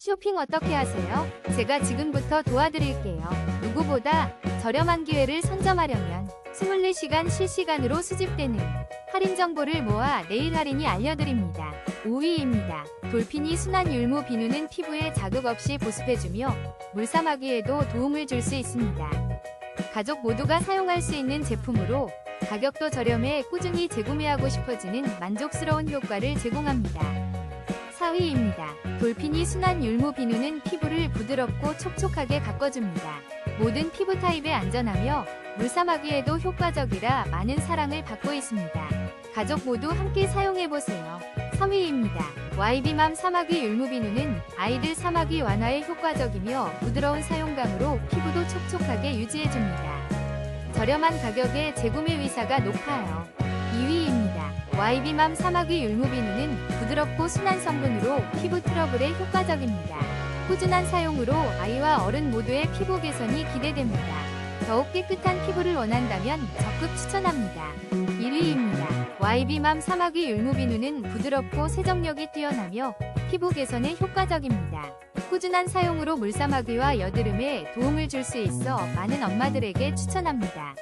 쇼핑 어떻게 하세요? 제가 지금부터 도와드릴게요. 누구보다 저렴한 기회를 선점하려면 24시간 실시간으로 수집되는 할인 정보를 모아 내일 할인이 알려드립니다. 5위입니다. 돌핀이 순한 율무 비누는 피부에 자극 없이 보습해주며 물사마귀에도 도움을 줄 수 있습니다. 가족 모두가 사용할 수 있는 제품으로 가격도 저렴해 꾸준히 재구매하고 싶어지는 만족스러운 효과를 제공합니다. 4위입니다. 돌핀이 순한 율무 비누는 피부를 부드럽고 촉촉하게 가꿔줍니다. 모든 피부 타입에 안전하며 물사마귀에도 효과적이라 많은 사랑을 받고 있습니다. 가족 모두 함께 사용해보세요. 3위입니다. YB맘 사마귀 율무 비누는 아이들 사마귀 완화에 효과적이며 부드러운 사용감으로 피부도 촉촉하게 유지해줍니다. 저렴한 가격에 재구매 의사가 높아요. 2위입니다. YB맘 사마귀 율무 비누는 부드럽고 순한 성분으로 피부 트러블에 효과적입니다. 꾸준한 사용으로 아이와 어른 모두의 피부 개선이 기대됩니다. 더욱 깨끗한 피부를 원한다면 적극 추천합니다. 1위입니다. YB맘 사마귀 율무 비누는 부드럽고 세정력이 뛰어나며 피부 개선에 효과적입니다. 꾸준한 사용으로 물사마귀와 여드름에 도움을 줄 수 있어 많은 엄마들에게 추천합니다.